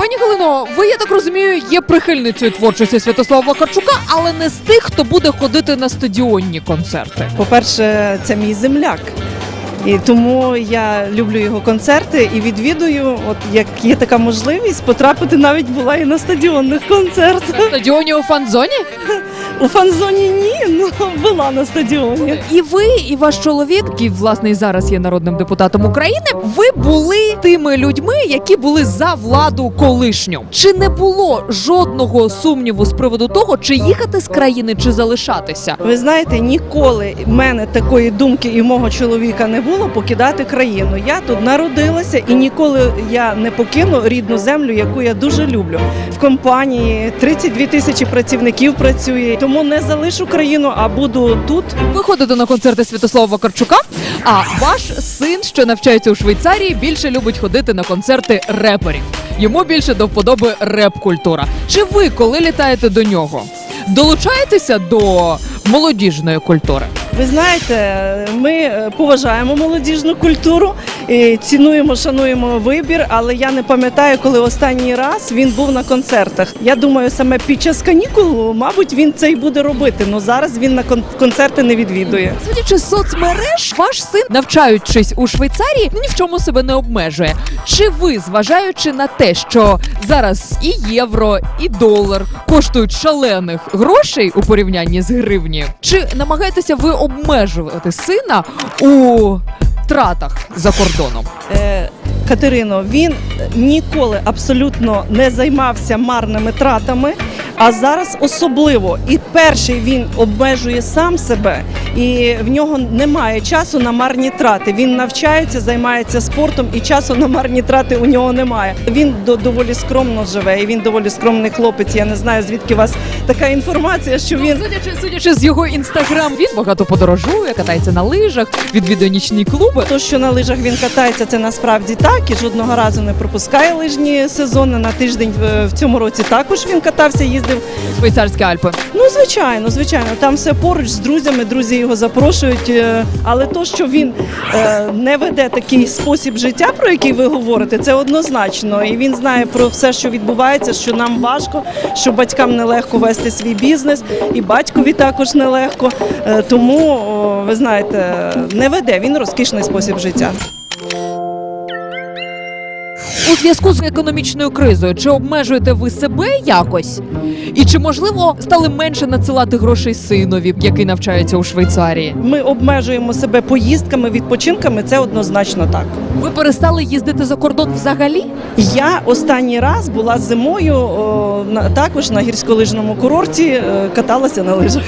Пані Галино, ви я так розумію, є прихильницею творчості Святослава Вакарчука, але не з тих, хто буде ходити на стадіонні концерти. По-перше, це мій земляк. І тому я люблю його концерти і відвідую, от як є така можливість, потрапити навіть була і на стадіонних концертах. На стадіоні у фан-зоні? У фан-зоні ні, ну була на стадіоні. І ви, і ваш чоловік, який власне і зараз є народним депутатом України, ви були тими людьми, які були за владу колишню. Чи не було жодного сумніву з приводу того, чи їхати з країни, чи залишатися? Ви знаєте, ніколи в мене такої думки і мого чоловіка не було покидати країну. Я тут народилася і ніколи я не покину рідну землю, яку я дуже люблю. В компанії 32 тисячі працівників працює, тому не залишу країну, а буду тут. Ви ходите на концерти Святослава Вакарчука, а ваш син, що навчається у Швейцарії, більше любить ходити на концерти реперів. Йому більше до вподоби реп-культура. Чи ви, коли літаєте до нього, долучаєтеся до молодіжної культури? Ви знаєте, ми е, поважаємо молодіжну культуру, цінуємо, шануємо вибір, але я не пам'ятаю, коли останній раз він був на концертах. Я думаю, саме під час канікул, мабуть, він це й буде робити. але зараз він на кон- концерти не відвідує. Судячи з соцмереж, ваш син, навчаючись у Швейцарії, ні в чому себе не обмежує. Чи ви, зважаючи на те, що зараз і євро, і долар коштують шалених грошей у порівнянні з гривні, чи намагаєтеся ви обмежувати сина у тратах за кордоном? Е, Катерино, він ніколи абсолютно не займався марними тратами, а зараз особливо. І перший він обмежує сам себе, і в нього немає часу на марні трати. Він навчається, займається спортом, і часу на марні трати у нього немає. Він до- доволі скромно живе, і він доволі скромний хлопець. Я не знаю, звідки у вас така інформація, що він. Судячи, судячи з його інстаграм, він багато подорожує, катається на лижах, відвідує нічні клуби. То, що на лижах він катається, це насправді так. І жодного разу не пропускає лижні сезони. На тиждень в цьому році також він катався, їздив. Швейцарські Альпи. Ну, звичайно, звичайно, там все поруч з друзями, друзі його запрошують. е, Але то, що він е, не веде такий спосіб життя, про який ви говорите, це однозначно. І він знає про все, що відбувається, що нам важко, що батькам нелегко вести свій бізнес, і батькові також нелегко. Е, Тому, ви знаєте, не веде він розкішний спосіб життя. У зв'язку з економічною кризою чи обмежуєте ви себе якось? І чи можливо стали менше надсилати грошей синові, який навчається у Швейцарії? Ми обмежуємо себе поїздками, відпочинками. Це однозначно так. Ви перестали їздити за кордон взагалі? Я останній раз була зимою о, на також на гірськолижному курорті, е, каталася на лижах.